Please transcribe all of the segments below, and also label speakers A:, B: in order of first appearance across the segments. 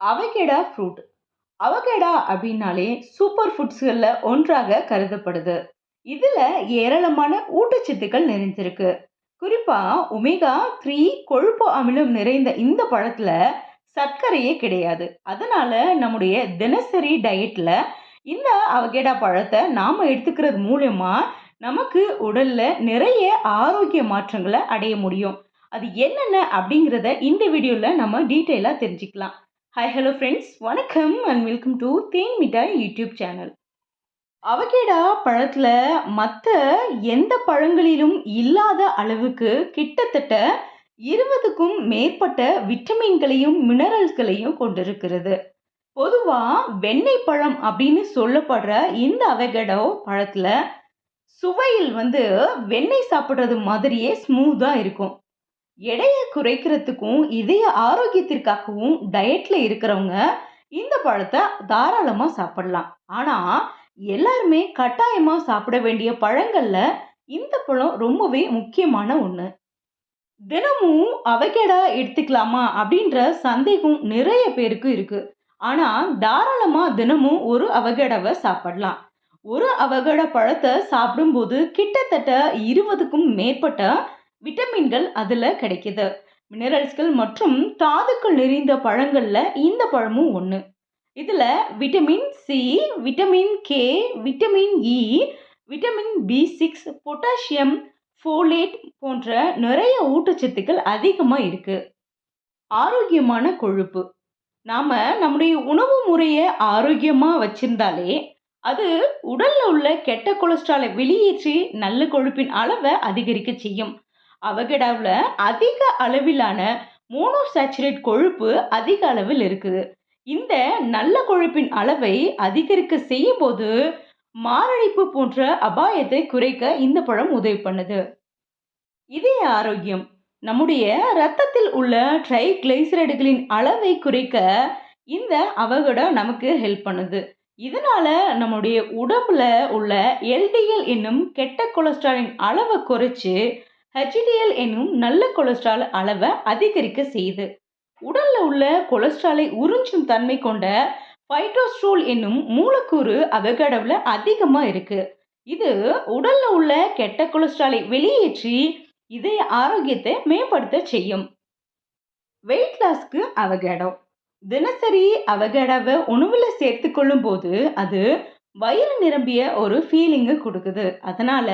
A: Avocado fruit avocado அப்படின்னாலே super ஃபுட்ஸ்களில் ஒன்றாக கருதப்படுது. இதில் ஏராளமான ஊட்டச்சத்துக்கள் நிறைஞ்சிருக்கு குறிப்பாக ஒமேகா த்ரீ கொழுப்பு அமிலம் நிறைந்த இந்த பழத்தில் சர்க்கரையே கிடையாது. அதனால் நம்முடைய தினசரி டயட்டில் இந்த அவகேடா பழத்தை நாம் எடுத்துக்கிறது மூலயமா நமக்கு உடலில் நிறைய ஆரோக்கிய மாற்றங்களை அடைய முடியும். அது என்னென்ன அப்படிங்கிறத இந்த வீடியோவில் நம்ம டீட்டெயிலாக தெரிஞ்சுக்கலாம். ஹாய் ஹலோ ஃப்ரெண்ட்ஸ் வணக்கம் and welcome to Then Mittai YouTube channel avocado பழத்தில் மற்ற எந்த பழங்களிலும் இல்லாத அளவுக்கு கிட்டத்தட்ட இருபதுக்கும் மேற்பட்ட விட்டமின்களையும் மினரல்ஸ்களையும் கொண்டிருக்கிறது. பொதுவாக வெண்ணெய் பழம் அப்படின்னு சொல்லப்படுற இந்த அவகேடோ பழத்தில் சுவையில் வந்து வெண்ணெய் சாப்பிட்றது மாதிரியே ஸ்மூத்தாக இருக்கும். எடையை குறைக்கிறதுக்கும் இதய ஆரோக்கியத்திற்காகவும் டயட்ல இருக்கிறவங்க இந்த பழத்தை தாராளமாக சாப்பிடலாம். ஆனால் எல்லாருமே கட்டாயமாக சாப்பிட வேண்டிய பழங்கள்ல இந்த பழம் ரொம்பவே முக்கியமான ஒன்று தினமும் அவகேடா எடுத்துக்கலாமா அப்படின்ற சந்தேகம் நிறைய பேருக்கு இருக்கு. ஆனால் தாராளமாக தினமும் ஒரு அவகேடாவை சாப்பிடலாம். ஒரு அவகேடா பழத்தை சாப்பிடும்போது கிட்டத்தட்ட இருபதுக்கும் மேற்பட்ட விட்டமின்கள் அதில் கிடைக்குது. மினரல்ஸ்கள் மற்றும் தாதுக்கள் நிறைந்த பழங்களில் இந்த பழமும் ஒன்று இதில் vitamin C vitamin K vitamin E vitamin B six potassium folate போன்ற நிறைய ஊட்டச்சத்துக்கள் அதிகமாக இருக்குது ஆரோக்கியமான கொழுப்பு. நாம் நம்முடைய உணவு முறையை ஆரோக்கியமாக வச்சிருந்தாலே அது உடலில் உள்ள கெட்ட கொலஸ்ட்ராலை வெளியேற்றி நல்ல கொழுப்பின் அளவை அதிகரிக்க செய்யும். அவகடாவில் அதிக அளவிலான மோனோசாச்சுரேட் கொழுப்பு அதிக அளவில் இருக்குது. இந்த நல்ல கொழுப்பின் அளவை அதிகரிக்க செய்யும் போது மாரடைப்பு போன்ற அபாயத்தை குறைக்க இந்த பழம் உதவி பண்ணுது. இதய ஆரோக்கியம். நம்முடைய ரத்தத்தில் உள்ள ட்ரைகிளைசரைடுகளின் அளவை குறைக்க இந்த அவகடா நமக்கு ஹெல்ப் பண்ணுது. இதனால நம்முடைய உடம்புல உள்ள எல்டிஎல் என்னும் கெட்ட கொலஸ்ட்ராலின் அளவை குறைச்சு ஹெச்டிஎல் என்னும் நல்ல கொலஸ்ட்ரால் அளவை அதிகரிக்க செய்யுது உடல்ல உள்ள கொலஸ்ட்ராலை உறிஞ்சும் தன்மை கொண்ட ஃபைட்டோஸ்ட்ரோல் என்னும் மூலக்கூறு அவகடவுல அதிகமாக இருக்கு. இது உடல்ல உள்ள கெட்ட கொலஸ்ட்ராலை வெளியேற்றி இதய ஆரோக்கியத்தை மேம்படுத்த செய்யும். வெயிட் லாஸ்க்கு அவகேடோ தினசரி அவகேடாவை உணவில் சேர்த்து கொள்ளும் போது அது வயிறு நிரம்பிய ஒரு ஃபீலிங்கு கொடுக்குது. அதனால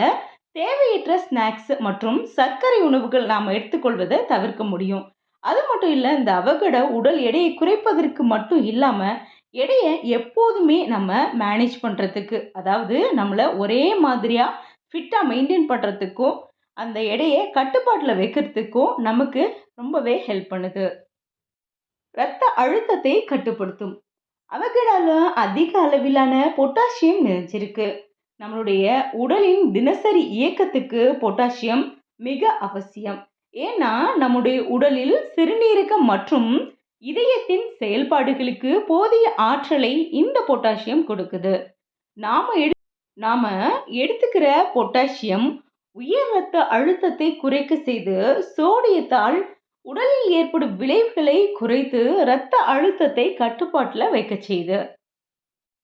A: தேவையற்ற ஸ்நாக்ஸ் மற்றும் சர்க்கரை உணவுகள் நாம் எடுத்துக்கொள்வதை தவிர்க்க முடியும். அது மட்டும் இல்லை இந்த அவகடை உடல் எடையை குறைப்பதற்கு மட்டும் இல்லாமல் எடையை எப்போதுமே நம்ம மேனேஜ் பண்ணுறதுக்கு அதாவது நம்மளை ஒரே மாதிரியாக ஃபிட்டாக மெயின்டைன் பண்ணுறதுக்கும் அந்த எடையை கட்டுப்பாட்டில் வைக்கிறதுக்கும் நமக்கு ரொம்பவே ஹெல்ப் பண்ணுது. இரத்த அழுத்தத்தை கட்டுப்படுத்தும். அவகடால அதிக அளவிலான பொட்டாசியம் நிறைஞ்சிருக்கு. நம்மளுடைய உடலின் தினசரி இயக்கத்துக்கு பொட்டாசியம் மிக அவசியம். ஏன்னா நம்முடைய உடலில் சிறுநீரகம் மற்றும் இதயத்தின் செயல்பாடுகளுக்கு போதிய ஆற்றலை இந்த பொட்டாசியம் கொடுக்குது. நாம எடு நாம எடுத்துக்கிற பொட்டாசியம் உயர் ரத்த அழுத்தத்தை குறைக்க செய்து சோடியத்தால் உடலில் ஏற்படும் விளைவுகளை குறைத்து இரத்த அழுத்தத்தை கட்டுப்பாட்டில் வைக்க செய்து.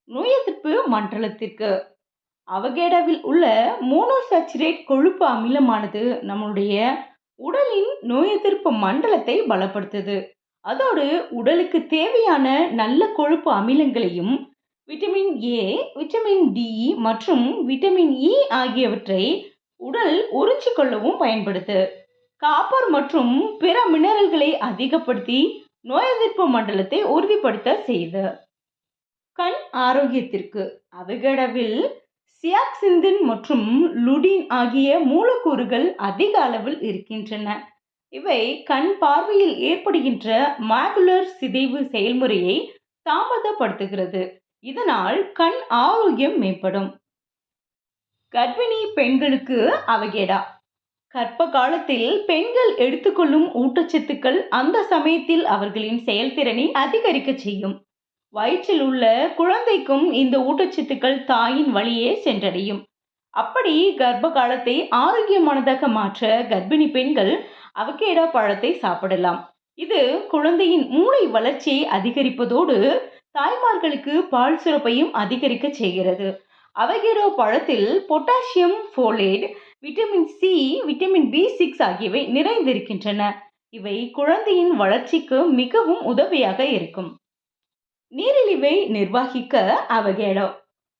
A: நோய் எதிர்ப்பு மண்டலத்திற்கு அவகேடாவில் உள்ள மோனோசாச்சுரேட் கொழுப்பு அமிலமானது நம்மளுடைய உடலின் நோய் எதிர்ப்பு மண்டலத்தை பலப்படுத்துது. அதோடு உடலுக்கு தேவையான நல்ல கொழுப்பு அமிலங்களையும் விட்டமின் ஏ விட்டமின் டி மற்றும் விட்டமின் இ e ஆகியவற்றை உடல் உறிஞ்சு கொள்ளவும் பயன்படுது. காப்பர் மற்றும் பிற மினரல்களை அதிகப்படுத்தி நோய் எதிர்ப்பு மண்டலத்தை உறுதிப்படுத்த செய்து. கண் ஆரோக்கியத்திற்கு அவகடவில் சியாக்சிந்தின் மற்றும் லுடின் ஆகிய மூலக்கூறுகள் அதிக அளவில் இருக்கின்றன. இவை கண் பார்வையில் ஏற்படுகின்ற மேகுலர் சிதைவு செயல்முறையை தாமதப்படுத்துகிறது. இதனால் கண் ஆரோக்கியம் மேம்படும். கர்ப்பிணி பெண்களுக்கு அவகேடா. கர்ப்ப காலத்தில் பெண்கள் எடுத்துக்கொள்ளும் ஊட்டச்சத்துக்கள் அந்த சமயத்தில் அவர்களின் செயல்திறனை அதிகரிக்க செய்யும். வயிற்றில் உள்ள குழந்தைக்கும் இந்த ஊட்டச்சத்துக்கள் தாயின் வழியே சென்றடையும். அப்படி கர்ப்ப காலத்தை ஆரோக்கியமானதாக மாற்ற கர்ப்பிணி பெண்கள் அவகேடா பழத்தை சாப்பிடலாம். இது குழந்தையின் மூளை வளர்ச்சியை அதிகரிப்பதோடு தாய்மார்களுக்கு பால் சுரப்பையும் அதிகரிக்க செய்கிறது. அவகேடோ பழத்தில் potassium folate vitamin C vitamin B six ஆகியவை நிறைந்திருக்கின்றன. இவை குழந்தையின் வளர்ச்சிக்கு மிகவும் உதவியாக இருக்கும். நீரிழிவை நிர்வகிக்க அவகேடோ.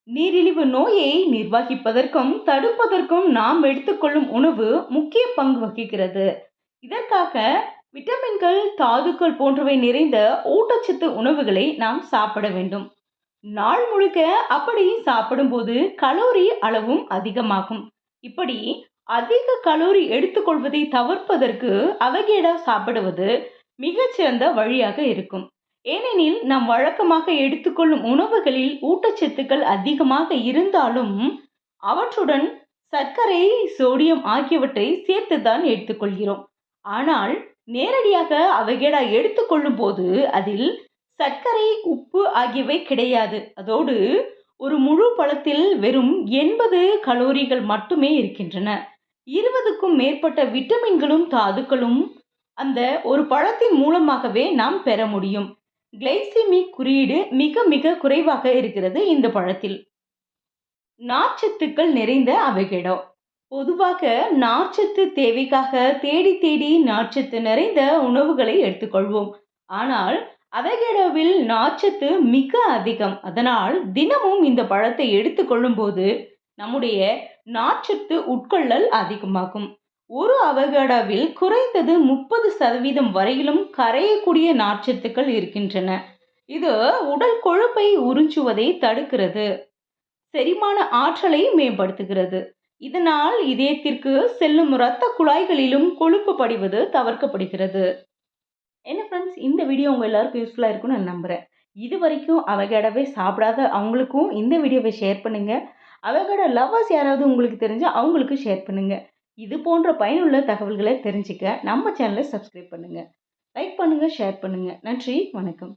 A: நீரிழிவு நோயை நிர்வகிப்பதற்கும் தடுப்பதற்கும் நாம் எடுத்துக்கொள்ளும் உணவு முக்கிய பங்கு வகிக்கிறது. இதற்காக விட்டமின்கள் தாதுக்கள் போன்றவை நிறைந்த ஊட்டச்சத்து உணவுகளை நாம் சாப்பிட வேண்டும். நாள் முழுக்க அப்படி சாப்பிடும்போது கலோரி அளவும் அதிகமாகும். இப்படி அதிக கலோரி எடுத்துக்கொள்வதை தவிர்ப்பதற்கு அவகேடா சாப்பிடுவது மிகச்சிறந்த வழியாக இருக்கும். ஏனெனில் நாம் வழக்கமாக எடுத்துக்கொள்ளும் உணவுகளில் ஊட்டச்சத்துக்கள் அதிகமாக இருந்தாலும் அவற்றுடன் சர்க்கரை சோடியம் ஆகியவற்றை சேர்த்துதான் எடுத்துக்கொள்கிறோம். ஆனால் நேரடியாக அவகேடா எடுத்துக்கொள்ளும் போது அதில் சர்க்கரை உப்பு ஆகியவை கிடையாது. அதோடு ஒரு முழு பழத்தில் வெறும் எண்பது கலோரிகள் மட்டுமே இருக்கின்றன. இருபதுக்கும் மேற்பட்ட விட்டமின்களும் தாதுக்களும் அந்த ஒரு பழத்தின் மூலமாகவே நாம் பெற முடியும். கிளைசிமிக் குறியீடு மிக மிக குறைவாக இருக்கிறது இந்த பழத்தில். நார்ச்சத்துக்கள் நிறைந்த அவகேடோ. பொதுவாக நார்ச்சத்து தேவைக்காக தேடி தேடி நார்ச்சத்து நிறைந்த உணவுகளை எடுத்துக்கொள்வோம். ஆனால் அவகேடோவில் நார்ச்சத்து மிக அதிகம். அதனால் தினமும் இந்த பழத்தை எடுத்துக்கொள்ளும் போது நம்முடைய நார்ச்சத்து உட்கொள்ளல் அதிகமாகும். ஒரு அவகேடாவில் குறைந்தது முப்பது சதவீதம் வரையிலும் கரையக்கூடிய நார்ச்சத்துக்கள் இருக்கின்றன. இது உடல் கொழுப்பை உறிஞ்சுவதை தடுக்கிறது. செரிமான ஆற்றலை மேம்படுத்துகிறது. இதனால் இதயத்திற்கு செல்லும் இரத்த குழாய்களிலும் கொழுப்பு படிவது தவிர்க்கப்படுகிறது. என்ன ஃப்ரெண்ட்ஸ் இந்த வீடியோ உங்கள் எல்லாருக்கும் யூஸ்ஃபுல்லாக இருக்கும்னு நான் நம்புகிறேன் இது வரைக்கும் அவகடாவே சாப்பிடாத அவங்களுக்கும் இந்த வீடியோவை ஷேர் பண்ணுங்கள் அவகேடா லவ்வர்ஸ் யாராவது உங்களுக்கு தெரிஞ்சால் அவங்களுக்கு ஷேர் பண்ணுங்கள் இது போன்ற பயனுள்ள தகவல்களை தெரிஞ்சுக்க நம்ம சேனலை சப்ஸ்கிரைப் பண்ணுங்கள் லைக் பண்ணுங்கள் ஷேர் பண்ணுங்கள் நன்றி வணக்கம்.